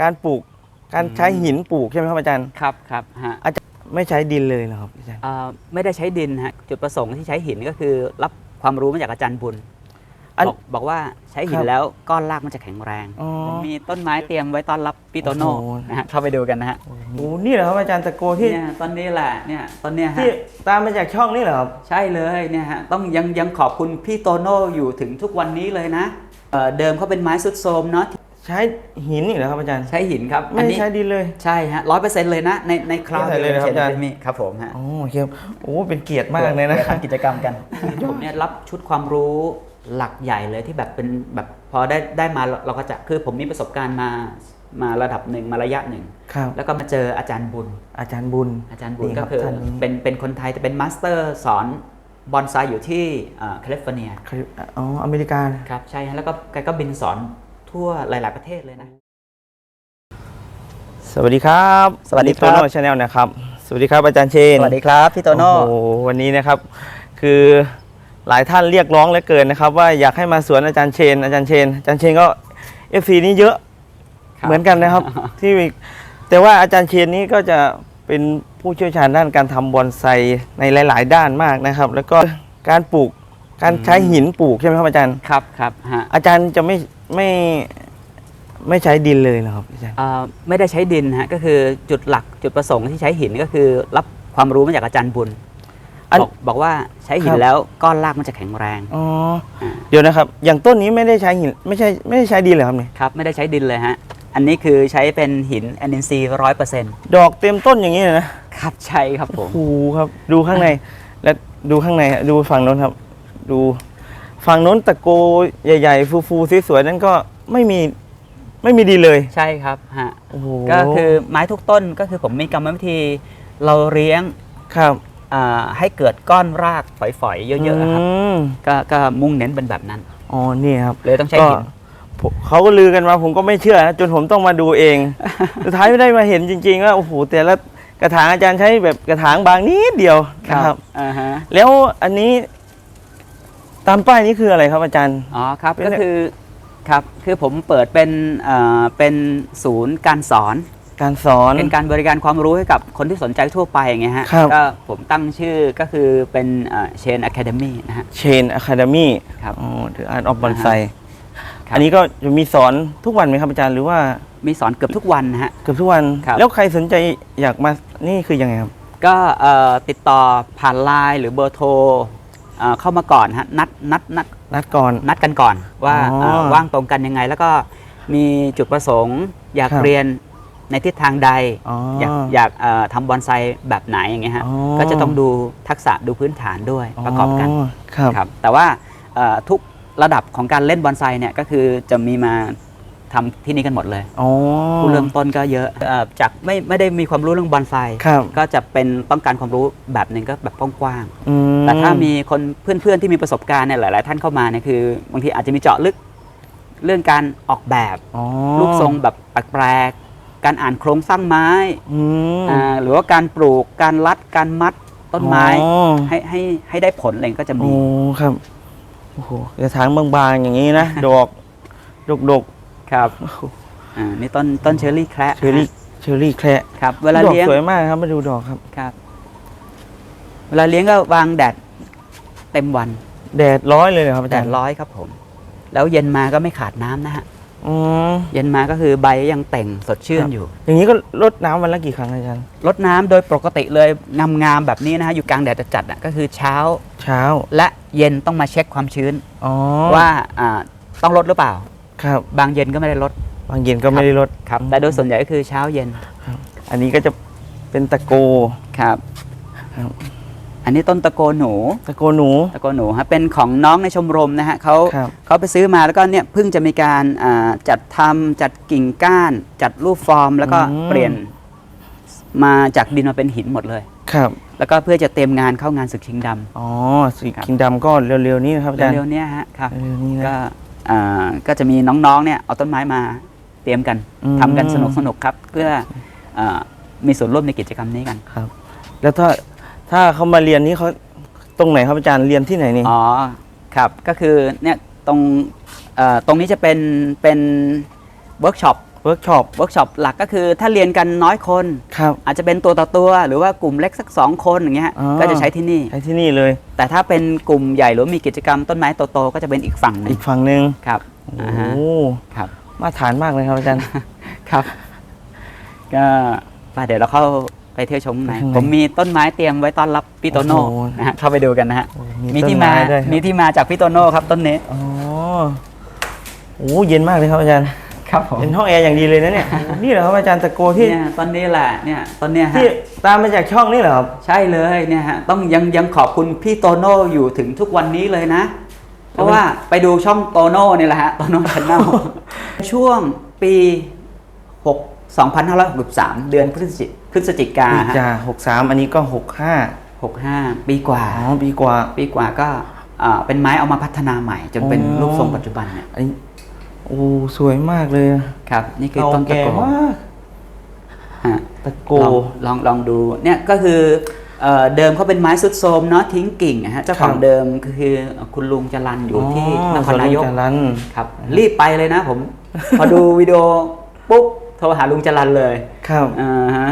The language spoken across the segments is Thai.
การปลูกการใช้หินปลูกใช่ไหมครับอาจารย์ครับครับฮะไม่ใช้ดินเลยเหรอครับอาจารย์เอ่อไม่ได้ใช้ดินฮะจุดประสงค์ที่ใช้หินก็คือรับความรู้มาจากอาจารย์บุญอัน บอกบอกว่าใช้หิคนรับแล้วก้อนรากมันจะแข็งแรง อ๋อผมมีต้นไม้เตรียมไว้ต้อนรับพี่โตโน่โอ้โห นะฮะเข้าไปดูกันนะฮะโอ้นี่เหรอครับอาจารย์ตะโกที่เนี่ยต้นนี้แหละเนี่ยต้นเนี้ยฮะ ที่ตามมาจากช่องนี่เหรอครับ ใช่เลยเนี่ยฮะต้องยังยังขอบคุณพี่โตโน่อยู่ถึงทุกวันนี้เลยนะเอ่อเดิมเขาเป็นไม้สุดโทรมเนาะ ใช้หินนี่เหรอครับอาจารย์ ใช้หินครับไม่อันได้นี้ใช้ดินเลย ใช่ฮะร้อยเปอร์เซ็นต์เลยนะ ในในคราวใช่เลยนะครับอาจารย์มีครับผมฮะโอ้โอเคครับโอ้เป็นเกียรติมากเลยนะดี๋วทำกิจกรรมกันผมเนี่ยรับชุดความรู้หลักใหญ่เลยที่แบบเป็นแบบพอได้ได้มาเราเราก็จะคือผมมีประสบการณ์มามาระดับหนึ่งมาระยะหนึ่งครับแล้วก็มาเจออาจารย์บุญ อาจารย์บุญ อาจารย์บุญนี่ก็รับคือท่านนี้เป็นเป็นคนไทยแต่เป็นมาสเตอร์สอนบอนไซอยู่ที่เอ่อแคลิฟอร์เนียอ๋ออเมริกาครับใช่ฮะแล้วก็แกก็บินสอน ทั่วหลาย ๆ ประเทศเลยนะ สวัสดีครับสวัสดีครับ โตโน่ชาแนลนะครับ สวัสดีครับอาจารย์เชนสวัสดีครับพี่โตโน่ อ้หวันนี้นะครับ คือหลายท่านเรียกร้องเหลือเกินนะครับ ว่าอยากให้มาสวนอาจารย์เชน อาจารย์เชน อาจารย์เชนก็เอฟซีนี้เยอะครับ เหมือนกันนะครับ ที่มีแต่ว่าอาจารย์เชนนี้ก็จะเป็นผู้เชี่ยวชาญด้านการทำบอนไซในหลาย ๆ ด้านมากนะครับ แล้วก็การปลูกการใช้หินปลูกใช่ไหมครับอาจารย์ ครับครับฮะอาจารย์จะไม่ ไม่ไม่ใช้ดินเลยเหรอครับอาจารย์เอ่อไม่ได้ใช้ดินฮะก็คือจุดหลักจุดประสงค์ที่ใช้หินก็คือรับความรู้มาจากอาจารย์บุญอันบอกบอกว่าใช้หิคนรับ แล้วก้อนรากมันจะแข็งแรงอ๋ออ่าเดี๋ยวนะครับ อย่างต้นนี้ไม่ได้ใช้หินไม่ใช่ไม่ได้ใช้ดินเหรอครับเนี่ยครับไม่ได้ใช้ดินเลยฮะอันนี้คือใช้เป็นหินแอนนินซีร้อยเปอร์เซ็นต์ดอกเต็มต้นอย่างนี้เลยนะครับใช่ครับผม โอ้โหครับ ดูข้างใน และดูข้างในฮะดูฝั่งโน้นครับ ดู ฝั่งโน้นตะโกใหญ่ ๆ ฟูๆสวยๆนั่นก็ไม่มีไม่มีดินเลยใช่ครับฮะโอ้โหก็คือไม้ทุกต้นก็คือผมมีกรรมวิธีเราเลี้ยงครับอ่าให้เกิดก้อนรากฝอยๆเยอะๆอะครับมก็ก็มุ่งเน้นเป็นแบบนั้น อ๋อนี่ครับ เลยต้องใช้ก็หิน ผมเขาก็ลือกันมาผมก็ไม่เชื่อนะจนผมต้องมาดูเอง สุดท้ายไม่ได้มาเห็นจริงๆว่าโอ้โหแต่ละกระถางอาจารย์ใช้แบบกระถางบางนิดเดียวนะครับ อ่าฮะแล้วอันนี้ ตามป้ายนี้คืออะไรครับอาจารย์ อ๋อครับเป็นก็คือครับคือผมเปิดเป็นเอ่อเป็นศูนย์การสอนการสอน เป็นการบริการความรู้ให้กับคนที่สนใจทั่วไปอย่างเงี้ยฮะครับ ก็ผมตั้งชื่อก็คือเป็นเชนอะคาเดมี่นะฮะ เชนอะคาเดมี่ครับอ๋อหรืออาร์ตออฟบอนไซครับ อันนี้ก็จะมีสอนทุกวันไหมครับอาจารย์หรือว่ามีสอนเกือบทุกวันนะฮะ เกือบทุกวัน ครับ แล้วใครสนใจอยากมานี่คือยังไงครับ ก็เอ่อติดต่อผ่านไลน์หรือเบอร์โทร เอ่อเข้ามาก่อนฮะนัดนัดนัดนัดก่อน นัดกันก่อน ว่าอ๋อเอ่อว่างตรงกันยังไง แล้วก็มีจุดประสงค์ อยากครับ เรียนในทิศทางใด อ๋ออยากอยากเอ่อทำบอนไซแบบไหนอย่างเงี้ยฮะอ๋อ ก็จะต้องดูทักษะดูพื้นฐานด้วยประกอบกันครับ ครับแต่ว่าเอ่อทุกระดับของการเล่นบอนไซเนี่ยก็คือจะมีมา ทำที่นี่กันหมดเลยอ๋อผู้เริ่มต้นก็เยอะเอ่อจากไม่ไม่ได้มีความรู้เรื่องบอนไซครับก็จะเป็นต้องการความรู้แบบหนึ่งก็แบบกว้างอืๆแต่ถ้ามีคนเพื่อนๆที่มีประสบการณ์เนี่ยหลาย ๆ ท่านเข้ามาเนี่ยคือบางทีอาจจะมีเจาะลึกเรื่องการออกแบบอ๋อรูปทรงแบบแปลกๆการอ่านโครงสร้างไม้อืมอ่าหรือว่าการปลูกการรัดการมัดต้นไม้อ๋อให้ให้ให้ได้ผลอะไรก็จะมีโอ้ครับ โอ้โหกระถางบางๆอย่างนี้นะ ดอกดก ครับๆโอ้โหอ่านี่ต้นต้นเชอร์รี่แคระเชอรี่เชอรี่แคระครับ เวลาดอกเลี้ยงสวยมากครับมาดูดอกครับ ครับ เวลาเลี้ยงก็วางแดดเต็มวัน แดดร้อยเลยเหรอครับอาแดจารดย์ร้อยครับผม แล้วเย็นมาก็ไม่ขาดน้ำนะฮะ อืมเย็นมาก็คือใบยังแต่งสดชื่คนรับอยู่ อย่างนี้ก็รดน้ำวันละกี่ครั้งอาจารย์รดน้ำโดยปกติเลยงามๆแบบนี้นะฮะ อยู่กลางแดดจัดๆอะก็คือเช้าเช้าและเย็นต้องมาเช็คความชื้น อ๋อว่าอ่าต้องลดหรือเปล่า ครับบางเย็นก็ไม่ได้ลดบางเย็นก็ไม่ได้ลดครับ แต่โดยส่วนใหญ่ก็คือเช้าเย็นอันนี้ก็จะเป็นตะโกครับครับอันนี้ต้นตะโกหนู ตะโกหนู ตะโกหนูฮะเป็นของน้องในชมรมนะฮะเขาครับเขาไปซื้อมาแล้วก็เนี่ยเพิ่งจะมีการอ่าจัดทำจัดกิ่งก้าน จัดรูปฟอร์ม แล้วก็อืมเปลี่ยนมาจากดินมาเป็นหินหมดเลย ครับ แล้วก็เพื่อจะเตรียมงานเข้างานศึกชิงดอ๋อสีครับคิงดำก็เร็วๆนี้นะครับำอาจารย์เร็วๆเนี้ยฮะครับเร็วๆนี้นะก็อ่า ก็จะมีน้องๆเนี่ยเอาต้นไม้มาเตรียมกันอืมทำกันสนุกๆครับ เพื่ออามีส่วนร่วมในกิจกรรมนี้กันครับ แล้วถ้าถ้าเขามาเรียนนี้เขาตรงไหนครับอาจารย์เรียนที่ไหนนี่อ๋อครับก็คือเนี่ยตรงเอ่อตรงนี้จะเป็นเป็นเวิร์กช็อป เวิร์กช็อปเวิร์กช็อปหลักก็คือถ้าเรียนกันน้อยคน ครับ อาจจะเป็นตัวต่อตัว หรือว่ากลุ่มเล็กสัก 2 คนอย่างเงี้ย อ๋อ ก็จะใช้ที่นี่ ใช้ที่นี่เลยแต่ถ้าเป็นกลุ่มใหญ่หรือมีกิจกรรมต้นไม้โตๆก็จะเป็นอีกฝั่งหนึอีงกฝั่งหนึ่งครับโอ้อ่าฮะโหครับมาตรฐานมากเลยครับอาจารย์ ครับ ก็ไปเดี๋ยวเราเข้าไปเที่ยวชมข้างในข้างในผมมีต้นไม้เตรียมไว้ต้อนรับพี่โตโน่โอ้โห นะฮะเข้าไปดูกันนะฮะโอ้มีมีต้นที่ไม้มาด้วยครับมีที่มาจากพี่โตโน่ครับต้นนี้ อ๋อโอ้เย็นมากเลยครับอาจารย์ ครับผมเป็นห้องแอร์อย่างดีเลยนะเนี่ย นี่เหรอครับอาจารย์ตะโกที่เนี่ยต้นนี้แหละเนี่ยต้นเนี้ยฮะที่ตามมาจากช่องนี่เหรอครับใช่เลยเนี่ยฮะต้องยังยังขอบคุณพี่โตโน่อยู่ถึงทุกวันนี้เลยนะ เพราะว่าไปดูช่องโตโน่เนี่ยแหละฮะโตโน่ชแนลช่วงปี6 2563 เดือนพฤศจิพฤศจิกาปีฮะจ่าหกสามอันนี้ก็หกห้า65ปีกว่า อ๋อปีกว่า ปีกว่าก็อ่าเป็นไม้เอามาพัฒนาใหม่ จนเป็นอ๋อรูปทรงปัจจุบันเนี่ยอันนี้ โอ้สวยมากเลยอะครับ นี่คือเก่าต้นตะแก่โกมากฮะตะโกลองลองลองดูเนี่ยก็คือเอ่อเดิมเขาเป็นไม้สุดโทรมเนาะทิ้งกิ่งนะฮะเจ้าของครับเดิมคือคุณลุงจรันอยู่ที่นครนายกสลุงจรันครับ รีบไปเลยนะผม พอดูวิดีโอปุ๊บโทรหาลุงจรันเลยครับอ่าฮะ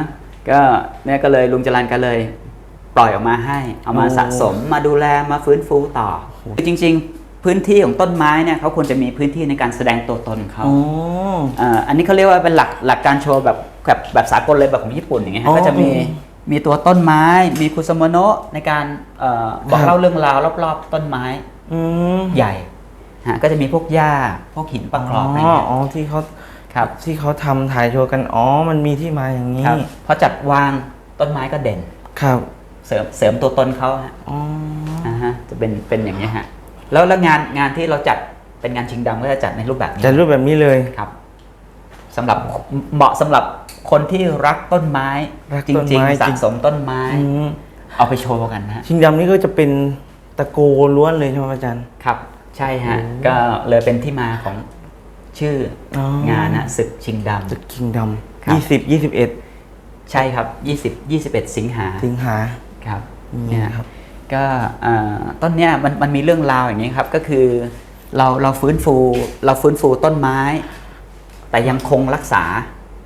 ก็เนี่ยก็เลยลุงจรันก็เลย ปล่อยออกมาให้ เอามาโอ้สะสมมาดูแลมาฟื้นฟูต่อ จริง ๆ พื้นที่ของต้นไม้เนี่ยเขาควรจะมีพื้นที่ในการแสดงตัวตนของเขาอ๋ออ่าอันนี้เขาเรียกว่าเป็นหลักหลักการโชว์แบบแบบแบบสากลเลยแบบของญี่ปุ่นอย่างเงี้ยอ๋ฮะอก็จะมีอืมมีตัวต้นไม้ มีคุซโมโนะในการเอ่อบอกครับเล่าเรื่องราวรอบๆ ต้นไม้อืมใหญ่ฮะก็จะมีพวกหญ้าพวกหินประกรอบอะไรอ๋อเงี้ยอ๋อที่เขาครับที่เขาทำถ่ายโชว์กันอ๋อมันมีที่มาอย่างนี้ครับพอจัดวางต้นไม้ก็เด่น ครับเสริมเสริมตัวตนเขาฮะอ๋อ อ่าฮะจะเป็นเป็นอย่างนี้ยฮะ แล้วแล้วงานงานที่เราจัดเป็นงานชิงดำก็จะจัดในรูปแบบนี้จะรูปแบบนี้เลย ครับสำหรับเหมาะสำหรับคนที่รักต้นไม้รักจต้นริงไม้ๆสะสมต้นไม้ อืมเอาไปโชว์กันนะฮะ ชิงดำนี่ก็จะเป็นตะโกล้วนเลยใช่ไหมอาจารย์ ครับ ใช่ฮะโอ้ก็เลยเป็นที่มาของชื่ออองานนะศึกชิงด ตึกคิงดครับำยี่สิบยี่สิบเอ็ดำใช่ครับ 20 21 สิงหาสิงหา ครับนี่เนี่ยครับ ก็เอ่อต้นเนี้ยมันมันมีเรื่องราวอย่างนี้ครับก็คือเราเราฟื้นฟูเราฟื้นฟูต้นไม้ แต่ยังคงรักษา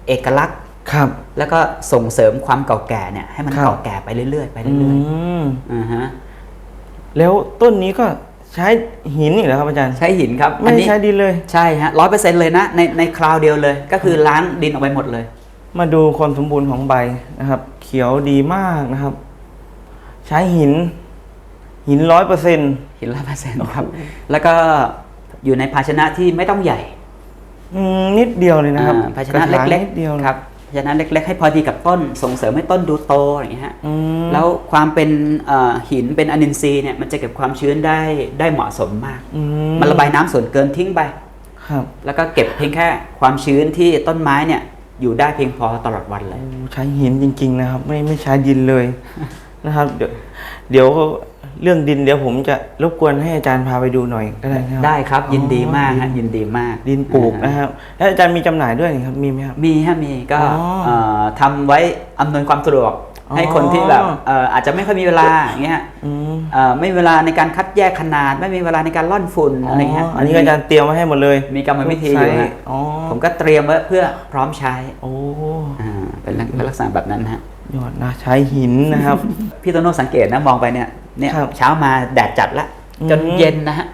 เอกลักษณ์ครับ แล้วก็ส่งเสริมความเก่าแก่เนี่ยให้มันครับ เก่าแก่ไปเรื่อยๆไปอืเรื่อยมๆอ่าฮะแล้วต้นนี้ก็ใช้หินอีกแล้วครับอาจารย์ใช้หินครับไม่อันนี้ ใช้ดินเลย ใช่ฮะร้อยเปอร์เซ็นต์เลยนะในในคราวเดียวเลย ก็คือล้างดินออกไปหมดเลย มาดูความสมบูรณ์ของใบนะครับ เขียวดีมากนะครับ ใช้หิน หินร้อยเปอร์เซ็นต์หินร้อยเปอร์เซ็นต์ครับ แล้วก็อยู่ในภาชนะที่ไม่ต้องใหญ่นิดเดียวเลยนะครับอ่าภาชนะกรถางเล็กนิดเดียวๆครับภาชนะเล็ก ๆ ให้พอดีกับต้น ส่งเสริมให้ต้นดูโตอย่างเงี้ยฮะอืมแล้วความเป็นเอ่อหินเป็นอนินทรีย์เนี่ยมันจะเก็บความชื้นได้ได้เหมาะสมมากอืมันระบายน้ำส่วนเกินทิ้งไปครับ แล้วก็เก็บเพียงแค่ความชื้นที่ต้นไม้เนี่ยอยู่ได้เพียงพอตลอดวันเลยโอ้ใช้หินจริง ๆ นะครับ ไม่ไม่ใช้ดินเลย นะครับ เดี๋ยวเดี๋ยวเรื่องดินเดี๋ยวผมจะรบกวนให้อาจารย์พาไปดูหน่อยก็ได้นะครับ ได้ครับยินดีมากอ๋อฮะยินดีมากดินปลูกอ่านะครับ แล้วอาจารย์มีจำหน่ายด้วยนี่ครับมีไหมครับ มีฮะมีก็อ๋อเอ่อทำไว้อำนวยความสะดวก อ๋อ ให้คนที่แบบเอ่ออาจจะไม่ค่อยมีเวลาอย่างเงี้ยอืมเอ่อไม่มีเวลาในการคัดแยกขนาด ไม่มีเวลาในการล่อนฝุ่นอะไรเงี้ยอันนี้อาจารย์เตรียมมาให้หมดเลยมีกรรมวิธีอยู่ฮะอ๋อผมก็เตรียมไว้เพื่อพร้อมใช้โอ้ อ่าเป็นลักเป็นลักษณะแบบนั้นฮะ ยอดนะใช้หินนะครับ พี่โตโน่สังเกตนะมองไปเนี่ยเนี่ยครับเช้ามาแดดจัดละ อืมจนเย็นนะฮะ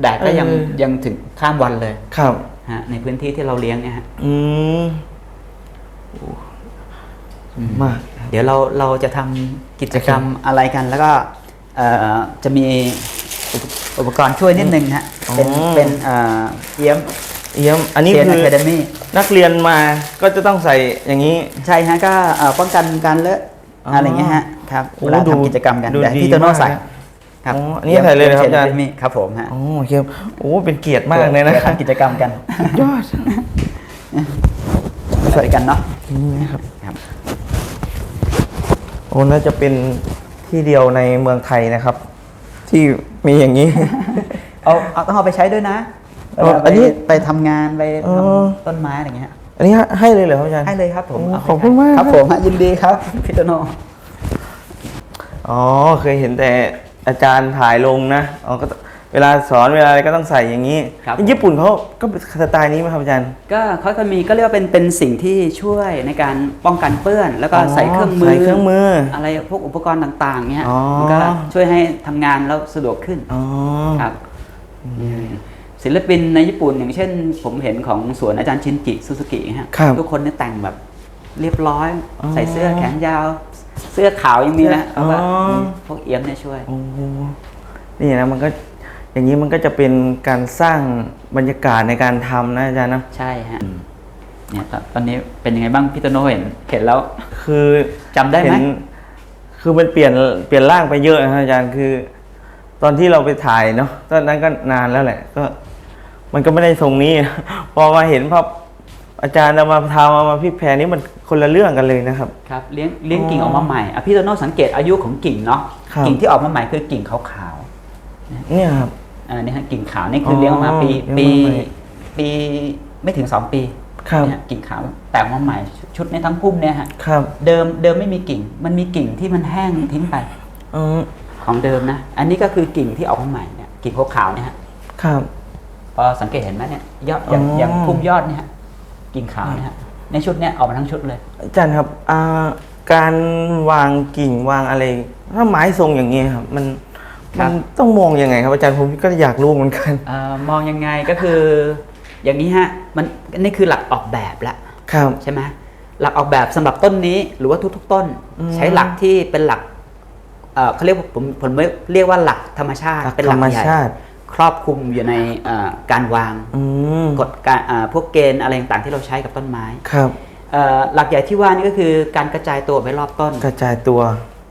แดดก็ยังเออ ยังถึงข้ามวันเลยครับ ฮะในพื้นที่ที่เราเลี้ยงเนี่ยฮะอืมโอ้มากเดี๋ยวเราเราจะทำกิจกรรมอะไรกันแล้วก็เอ่อจะมีอุปอุปกรณ์ช่วยนิดนึงฮะเป็นอ๋อ เป็นเอ่อเยี่ยม เยี่ยมอันนี้เชียนคือะอคาเดมี่นักเรียนมาก็จะต้องใส่อย่างนี้ ใช่ฮะก็เอ่อป้องกันการเลอะอ๋อออะไรอย่างเงี้ยฮะครับโอ้เวลาดูทำกิจกรรมกันดูเดี๋ยวให้ดีพี่โตโน่มากใส่นะครับอ๋ออันนี้ใส่เลยเหรอครับชีนอาจารย์อะคาเดมี่ครับผมฮะโอ้โอเคโอ้เป็นเกียรติมากเลยนะดี๋วทำกิจกรรมกันยอดใส่กันเนาะนี่นะครับครับโอ้น่าจะเป็นที่เดียวในเมืองไทยนะครับ ที่มีอย่างนี้ เอาเอาต้องเอาไปใช้ด้วยนะ เอาเวลาอันนี้ไปไปทำงานไปอ๋ทอำต้นไม้อะไรอย่างเงี้ยอันนี้ให้เลยเหรอครับอาจารย์ ให้เลยครับผมโอ้เาไปขอบคุณมาก ครับผมฮะยินดีครับพี่โตโน่อ๋อเคยเห็นแต่อาจารย์ถ่ายลงนะอ๋อก็แเวลาสอนเวลาอะไรก็ต้องใส่อย่างนี้ครับญี่ปุ่นเขาก็สไตล์นี้ไหมครับอาจารย์ ก็เขาจะมีก็เรียกว่าเป็นเป็นสิ่งที่ช่วยในการป้องกันเปื้อน แล้วก็อ๋อใส่เครื่องมือใส่เครื่องมือออะไรพวกอุปกรณ์ต่างๆเนี้ยอ๋อ มันก็ช่วยให้ทำงานแล้วสะดวกขึ้นอ๋อ ครับ ศิลปินในญี่ปุ่นอย่างเช่น ผมเห็นของสวนอาจารย์ชินจิซูซูกิฮะครับทุกคนเนี่ยแต่งแบบเรียบร้อย อ๋อใส่เสื้อแขนยาว เสื้อขาวยังมีนะอ๋อแล้วก็มีพวกเอี้ยมเนี่ยช่วย โอ้โหนี่นะมันก็อย่างนี้มันก็จะเป็นการสร้างบรรยากาศในการทำนะอาจารย์นะ ใช่ฮะเนี่ยตอนตอนนี้เป็นยังไงบ้างพี่โตโน่เห็นเห็นแล้ว คือจำได้ไหม เนคือมันเปลี่ยนเปลี่ยนร่างไปเยอะนะอาจารย์คือ ตอนที่เราไปถ่ายเนาะตอนนั้นก็นานแล้วแหละ ก็ มันก็ไม่ได้ทรงนี้ พอมาเห็นภาพอาจารย์เอามาทำเอามาพลิกแพลนี่มันคนละเรื่องกันเลยนะครับ ครับเลี้ยงเลี้ยงกิ่งอ๋อออกมาใหม่อะพี่โตโน่สังเกตอายุของกิ่งเนาะครับกิ่งที่ออกมาใหม่คือกิ่งขาวเนี่ยครับๆอ่านี่ฮะกิ่งขาวนี่คืออเลี้ยงออกมาปีเลี้ปียงมาใหม่ปีไม่ถึงสองปีครับ เนี่ยกิ่งขาวแต่งมาใหม่ชุดชุดในทั้งพุ่มเนี่ยฮะครับเดิมเดิมไม่มีกิ่ง มันมีกิ่งที่มันแห้งทิ้งไปอืมของเดิมนะ อันนี้ก็คือกิ่งที่ออกมาใหม่เนี่ยกิ่งขาวๆเนี่ยฮะ ครับ พอสังเกตเห็นไหมเนี่ยยอดอย่างอ๋อออย่างพุ่มยอดเนี่ยฮะกิ่งขาวเนี่ยฮะในชุดเนี่ยออกมาทั้งชุดเลย อาจารย์ครับอ่าการวางกิ่งวางอะไร ถ้าไม้ทรงอย่างนี้ครับ มันครัมับ นต้องมองยังไงครับอาจารย์ผมก็อยากรู้เหมือนกัน เออมองยังไงก็คือ อย่างนี้ฮะมันนี่คือหลักออกแบบละ ครับ ใช่ไหมหลักออกแบบสำหรับต้นนี้หรือว่าทุก ๆ ต้น อืมใช้หลักที่เป็นหลักเอ่อเขาเรียกว่าผมผมเรียกว่าหลักธรรมชาติหลักเป็นหธลัรรมใหญ่ชาติ ครอบคลุมอยู่ในเอ่อการวางอืมกฎการอ่าพวกเกณฑ์อะไรต่างๆที่เราใช้กับต้นไม้ครับเอ่อหลักใหญ่ที่ว่านี่ก็คือการกระจายตัวไปรอบต้น กระจายตัว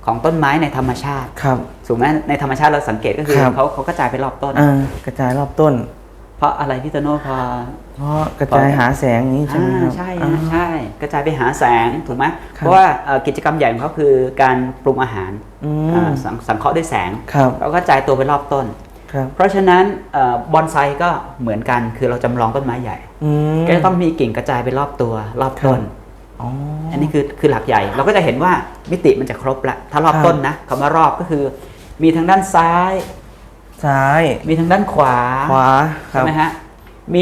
ของต้นไม้ในธรรมชาติครับถูกไหมในธรรมชาติเราสังเกตก็คือครับเขาเขากระจายไปรอบต้นอ่ากระจายรอบต้น เพราะอะไรพี่โตโน่พอเพราะกระจายหาแสงอย่างนี้ใช่ไหมครับอ่าใช่อ่าฮะใช่กระจายไปหาแสงถูกไหมครับเพราะว่าเอ่อกิจกรรมใหญ่ของเขาคือการปรุงอาหารอือ่ามสังสังเคราะห์ด้วยแสงครับเขาก็กระจายตัวไปรอบต้นครับ เพราะฉะนั้นเอ่อบอนไซก็เหมือนกันคือเราจำลองต้นไม้ใหญ่อืมก็จะต้องมีกิ่งกระจายไปรอบตัวรอบต้นอ๋ออันนี้คือคือหลักใหญ่ เราก็จะเห็นว่ามิติมันจะครบละถ้ารอบครับต้นนะคำว่ารอบก็คือ มีทางด้านซ้าย ซ้าย มีทางด้านขวาขวาคใช่รับไหมฮะมี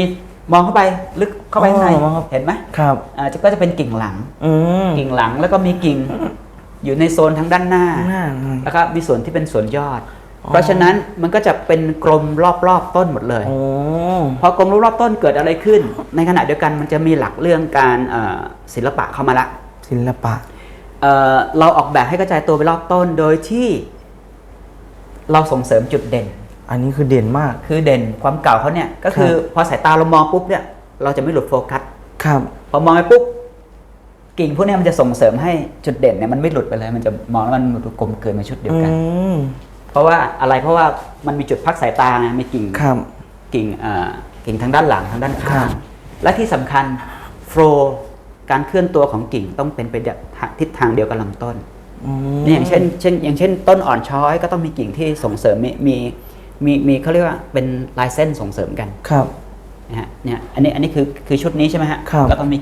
มองเข้าไปลึกเข้าไปข้างในอ๋อครับเห็นไหมครับอ่าจะก็จะเป็นกิ่งหลังอืมกิ่งหลังแล้วก็มีกิ่งอยู่ในโซนทางด้านหน้าหน้าแล้วก็มีส่วนที่เป็นส่วนยอดอ๋อ เพราะฉะนั้นมันก็จะเป็นกลมรอบๆต้นหมดเลยโอ้พอกลมรอบๆต้นเกิดอะไรขึ้น ในขณะเดียวกันมันจะมีหลักเรื่องการเอ่อศิลปะเข้ามาละ ศิลปะเอ่อเราออกแบบให้กระจายตัวไปรอบต้นโดยที่ เราส่งเสริมจุดเด่น อันนี้คือเด่นมากคือเด่นความเก่าเขาเนี่ย ก็คือพอสายตาเรามองปุ๊บเนี่ยเราจะไม่หลุดโฟกัสครับ พอมองไปปุ๊บกิ่งพวกเนี้ยมันจะส่งเสริมให้จุดเด่นเนี่ยมันไม่หลุดไปเลย มันจะมองแล้วมันดูกลมเกินมาชุดเดียวอืกันม เพราะว่าอะไรเพราะว่ามันมีจุดพักสายตาไงมีกิ่งครับ กิ่งเอ่อกิ่งทางด้านหลังทางด้านครัข้างบและที่สำคัญโฟลการเคลื่อนตัวของกิ่งต้องเป็นไปทิศทางเดียวกับลำต้นอืมนี่อย่างเช่นเช่น อย่างเช่น ต้นอ่อนช้อยก็ต้องมีกิ่งที่ส่งเสริมมีมีมีมีเขาเรียกว่าเป็นลายเส้นส่งเสริมกันครับนะฮะเนี่ยอันนี้อันนี้คือคือชุดนี้ใช่ไหมฮะครับแล้วก็มี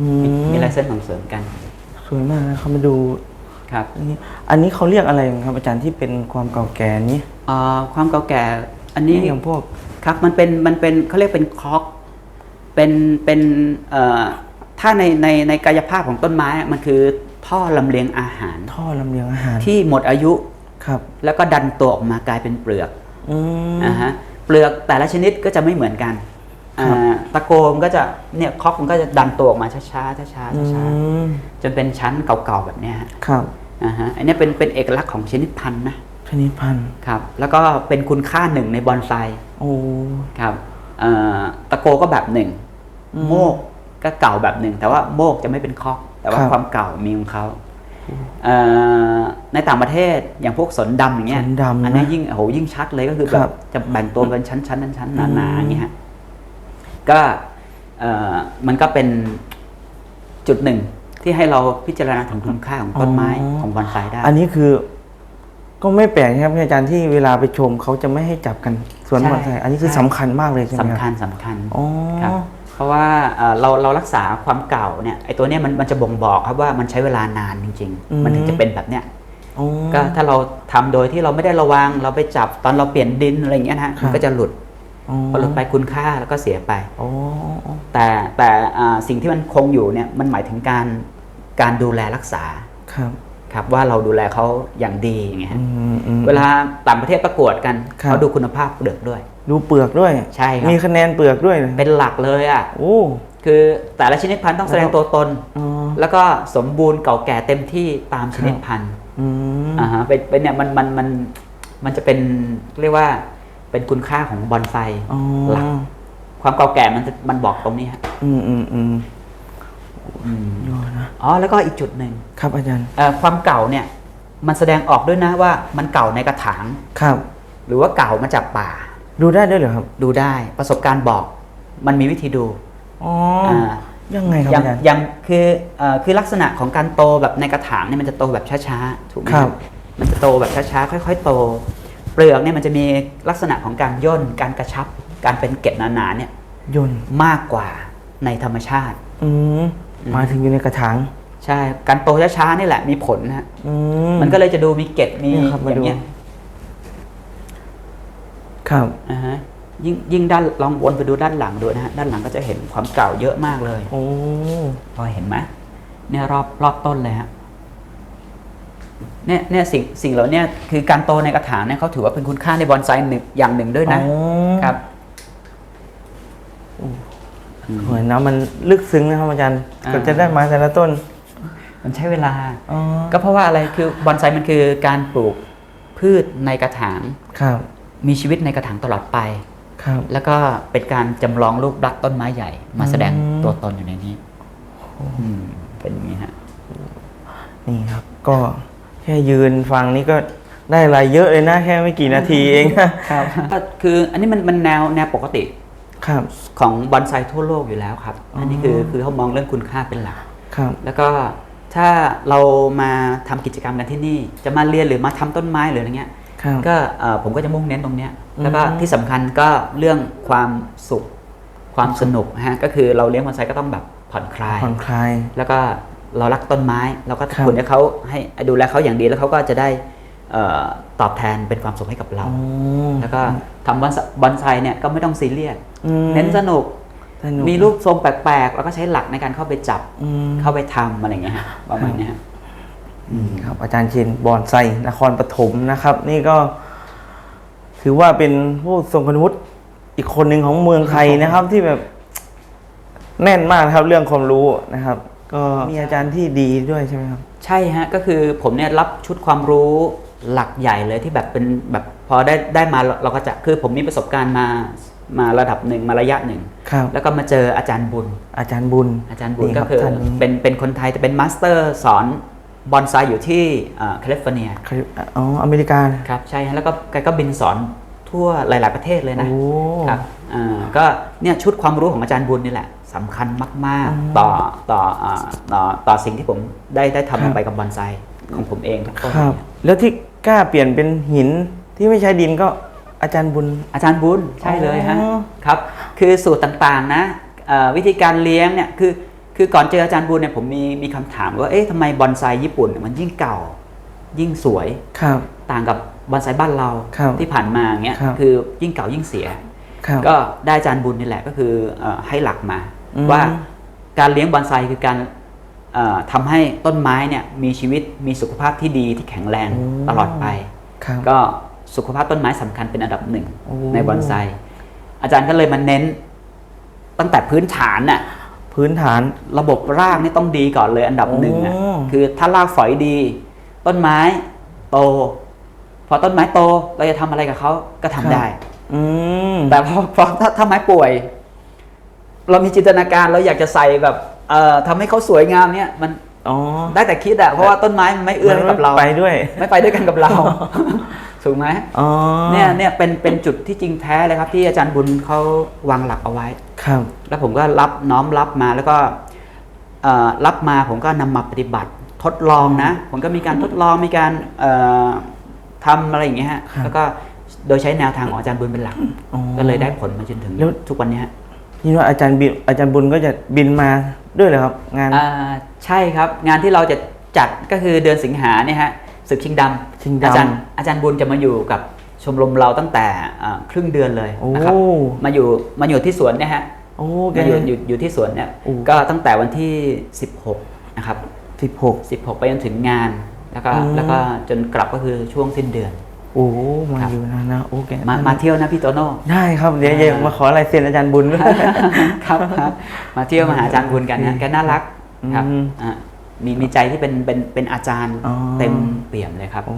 อืมีมมีลายเส้นส่งเสริมกันสวยมากนะเขามาดู ครับอันนี้อันนี้เขาเรียกอะไรครับอาจารย์ที่เป็นความเก่าแก่นี้เอ่อความเก่าแก่อันนี้อย่างพวกครับมันเป็นมันเป็นเขาเรียกเป็นคล็อกเป็นเป็นเอ่อถ้าในในในกายภาพของต้นไม้อะมันคือท่อลำเลียงอาหาร ท่อลำเลียงอาหารที่หมดอายุครับ แล้วก็ดันตัวออกมากลายเป็นเปลือกอืมอ่าฮะเปลือกแต่ละชนิดก็จะไม่เหมือนกันครับอ่า ตะโกมนก็จะเนี่ยคล็อกมันก็จะดันตัวออกมาช้าๆช้าๆช้าอืๆช้ามๆจนเป็นชั้นเก่าๆแบบเนี้ยฮะครับอ่าฮะอันนี้เป็นเป็นเอกลักษณ์ของชนิดพันธุ์นะชนิดพันธุ์ครับ แล้วก็เป็นคุณค่าหนึ่งในบอนไซโอ้ครับเอ่อตะโกก็แบบหนึ่งอืมโมกก็เก่าแบบหนึ่งแต่ว่าโมกจะไม่เป็นคอก แต่ว่าครับความเก่ามีของเขาเอ่อในต่างประเทศอย่างพวกสนดำอย่างเงี้ยสนดำอันนี้นะยิ่งโอ้โหยิ่งชัดเลยก็คือคแบรับบจะแบ่งตัวเป็นชั้นชั้นชั้นชั้นอืมหนาๆอย่างเงี้ยฮะ ก็เอ่อมันก็เป็นจุดหนึ่งที่ให้เราพิจารณาถึงคุณค่าของต้นไม้ของบอนไซได้ อันนี้คือ ก็ไม่แปลกนะครับอาจารย์ที่เวลาไปชมเขาจะไม่ให้จับกันสวนใช่บอนไซอันนี้คือใช่สำคัญมากเลยใช่ไหมสำคคัรับญสำคัญอ๋อครับเพราะว่าเอ่อเราเรารักษาความเก่าเนี่ยไอ้ตัวเนี้ยมันมันจะบ่งบอกครับว่ามันใช้เวลานานจริงอืมๆมันถึงจะเป็นแบบเนี้ยโอ้ก็ถ้าเราทำโดยที่เราไม่ได้ระวังเราไปจับตอนเราเปลี่ยนดินอะไรอย่างเงี้ยนะฮะครับมันก็จะหลุดโอ้ พอหลุดไปคุณค่าแล้วก็เสียไปโอ้แต่แต่อ่าสิ่งที่มันคงอยู่เนี่ยมันหมายถึงการการดูแลรักษาครับครับว่าเราดูแลเขาอย่างดีอย่างเงี้ยอืฮะมอืมเวลาต่างประเทศประกวดกันครับเขาดูคุณภาพเปลือกด้วย ดูเปลือกด้วยใช่ครับมีคะแนนเปลือกด้วยเลยเป็นหลักเลยอะโอ้คือแต่ละชนิดพันธุ์ต้องแสดงตัวตนอ๋อแล้วก็สมบูรณ์เก่าแก่เต็มที่ตามชนิดพันธุ์อืมอ่าฮะเป็นเป็นเนี่ยมันมันมันมันจะเป็นเรียกว่า เป็นคุณค่าของบอนไซอ๋อหลักความเก่าแก่มันจะมันบอกตรงนี้ฮะอืมอืมอืมอืมยอดนะอ๋อแล้วก็อีกจุดหนึ่งครับอาจารย์เอ่อความเก่าเนี่ย มันแสดงออกด้วยนะว่ามันเก่าในกระถาง ครับ หรือว่าเก่ามาจากป่า ดูได้ด้วยเหรอครับดูได้ประสบการณ์บอก มันมีวิธีดูอ๋ออ่า ยังไงครับอย่างอาจารย์อย่างคือเอ่อคือลักษณะของการโตแบบในกระถางเนี่ยมันจะโตแบบช้าๆ ถูกไหมครับมันจะโตแบบช้าๆ ค่อย ๆ โต เปลือกเนี่ยมันจะมีลักษณะของการย่น การกระชับ การเป็นเกล็ดหนาๆเนี่ยยนต์มากกว่าในธรรมชาติอืมหมายถึงอยู่ในกระถางใช่ การโตช้าๆนี่แหละมีผลนะฮะอืมันก็เลยจะดูมีเกล็ดมีเนี่ยครับมาอย่างเงี้ยดูครับอ่าฮะยิ่งยิ่งด้านลองวนไปดูด้านหลังดูนะฮะด้านหลังก็จะเห็นความเก่าเยอะมากเลย โอ้พอเห็นไหมเนี่ยรอบรอบต้นเลยฮะ เนี่ยเนี่ยสิ่งสิ่งเหล่าเนี้คือการโตในกระถางเนี่ยเขาถือว่าเป็นคุณค่าในบอนไซหนึ่งอย่างหนึ่งด้วยนะ อ๋อครับสวยนะมันลึกซึ้งนะครับอาจารย์อ่า ก็จะได้ไมาแต่ละต้นมันใช้เวลา อ๋อก็เพราะว่าอะไรคือบอนไซมันคือการปลูกพืชในกระถาง ครับมีชีวิตในกระถางตลอดไป ครับ แล้วก็เป็นการจำลองรูปลักษณ์ต้นไม้ใหญ่ มาแสดงอืม ตัวตนอยู่ในนี้อืมเป็นอย่างนี้ฮะนี่ครับ ก็ แค่ยืนฟังนี่ก็ได้อะไรเยอะเลยนะ แค่ไม่กี่นาทีเองนะครับก็คืออันนี้มันมันแนวแนวปกติครับของบอนไซทั่วโลกอยู่แล้วครับอ๋ออัอันนี้คือคือเขามองเรื่องคุณค่าเป็นหลักครับ แล้วก็ถ้าเรามาทำกิจกรรมกันที่นี่ จะมาเรียนหรือมาทำต้นไม้หรืออะไรเงี้ยครับก็เอ่อผมก็จะมุ่งเน้นตรงเนี้ยอืมแล้วก็ที่สำคัญก็เรื่องความสุขความสนุกฮะก็คือเราเลี้ยงบอนไซก็ต้องแบบผ่อนคลายผ่อนคลาย แล้วก็ เรารักต้นไม้เราก็ครับควรให้เขาให้ดูแลเขาอย่างดีแล้วเขาก็จะได้เอ่อตอบแทนเป็นความสุขให้กับเราอ๋อแล้วก็ทำบอนไซบอนไซเนี่ยก็ไม่ต้องซีเรียสอืมเน้นสนุกสนุก มีรูปทรงแปลกๆ แล้วก็ใช้หลักในการเข้าไปจับอืมเข้าไปทำอะไรอย่างเงี้ยฮะประมาณเนี้ยฮะครับอาจารย์เชนบอนไซนครปฐมนะครับ นี่ก็ถือว่าเป็นผู้ทรงคุณวุฒิอีกคนหนึ่งของเมืองไทยนะครับที่แบบแน่นมากนะครับเรื่องความรู้นะครับ ก็มีอาจารย์ที่ดีด้วยใช่ไหมครับ ใช่ฮะก็คือผมเนี่ยรับชุดความรู้หลักใหญ่เลยที่แบบเป็นแบบพอได้ได้มาเราเราก็จะคือผมมีประสบการณ์มามาระดับหนึ่งมาระยะหนึ่งครับแล้วก็มาเจออาจารย์บุญ อาจารย์บุญ อาจารย์บุญนี่ก็รับคือท่านนี้เป็นเป็นคนไทยแต่เป็นมาสเตอร์สอนบอนไซอยู่ที่แคลิฟอร์เนียอ๋ออเมริกาครับใช่ฮะแล้วก็แกก็บินสอนทั่วหลาย ๆ ประเทศเลยนะโอ้ครับอ่าก็เนี่ยชุดความรู้ของอาจารย์บุญนี่แหละ สำคัญมากอืมๆต่อต่ออ่าต่อต่อสิ่งที่ผมได้ได้ครัทำลบงไปกับบอนไซของผมเองทุกต้นครับ แล้วที่กล้าเปลี่ยนเป็นหินที่ไม่ใช้ดินก็อาจารย์บุญ อาจารย์บุญใช่เลยฮะอ๋อครับ คือสูตรต่างๆนะเอ่อวิธีการเลี้ยงเนี่ยคือคือก่อนเจออาจารย์บุญเนี่ยผมมีมีคำถามว่าเอ๊ะทำไมบอนไซญี่ปุ่นเนี่ยมันยิ่งเก่ายิ่งสวยครับ ต่างกับบอนไซบ้านเราครับที่ผ่านมาอย่างเงี้ยครับคือยิ่งเก่ายิ่งเสียครับก็ได้อาจารย์บุญนี่แหละก็คือเออให้หลักมาอืม ว่าการเลี้ยงบอนไซคือการเอ่อทำให้ต้นไม้เนี่ยมีชีวิตมีสุขภาพที่ดีที่แข็งแรงตลอดไปครับก็สุขภาพต้นไม้สำคัญเป็นอันดับหนึ่งโอ้ในบอนไซ อาจารย์ก็เลยมาเน้น ตั้งแต่พื้นฐานน่ะพื้นฐานระบบรากนี่ต้องดีก่อนเลยอันดับหนึ่งอะโอ้คือถ้ารากฝอยดี ต้นไม้โต พอต้นไม้โตเราจะทำอะไรกับเขาก็ทำได้ อืมแต่พอพอถ้าถ้าไม้ป่วย เรามีจินตนาการเราอยากจะใส่แบบเอ่อทำให้เขาสวยงามเนี่ยมันอ๋อ ได้แต่คิดอะเพราะว่าต้นไม้มันไม่เอื้อกับเรา ไปด้วย ไม่ไปด้วยกันกับเรา ถูกไหมอ๋อเนี่ยเนี่ยเป็นเป็นจุดที่จริงแท้เลยครับ ที่อาจารย์บุญเขาวางหลักเอาไว้ ครับ แล้วผมก็รับน้อมรับมาแล้วก็เอ่อรับมาผมก็นำมาปฏิบัติ ทดลองนะ ผมก็มีการทดลองมีการเอ่อทำอะไรอย่างเงี้ยฮะครับแล้วก็โดยใช้แนวทางของอาจารย์บุญเป็นหลัก อ๋อก็เลยได้ผลมาจนถึงแล้ว ทุกวันเนี้ย นี่ว่าอาจารย์บินอาจารย์บุญก็จะบินมาด้วยเหรอครับงานอ่าใช่ครับ งานที่เราจะจัดก็คือเดือนสิงหาเนี่ยฮะศึกชิงดำชิงดำอาจารย์อาจารย์บุญจะมาอยู่กับชมรมเราตั้งแต่อ่าครึ่งเดือนเลยโอ้นะครับมาอยู่มาอยู่ที่สวนเนี่ยฮะโอ้แกมาอยู่อยู่อยู่ที่สวนเนี่ยโอ้ก็ตั้งแต่วันที่ 16 นะครับสิบหก16 ไปจนถึงงานแล้วก็อืมแล้วก็จนกลับก็คือช่วงสิ้นเดือน โอ้มาครับอยู่นานนะโอ้แกมามาเที่ยวนะพี่โตโน่ได้ครับเดี๋ยวอ่าเดี๋ยวมาขอลายเซ็นอาจารย์บุญด้วยครับครับ มาเที่ยวมาหาอาจารย์บุญกันนะแกน่ารักครับอืมอะมีมีใจที่เป็นเป็นเป็นอาจารย์อ๋อเต็มเปี่ยมเลยครับโอ้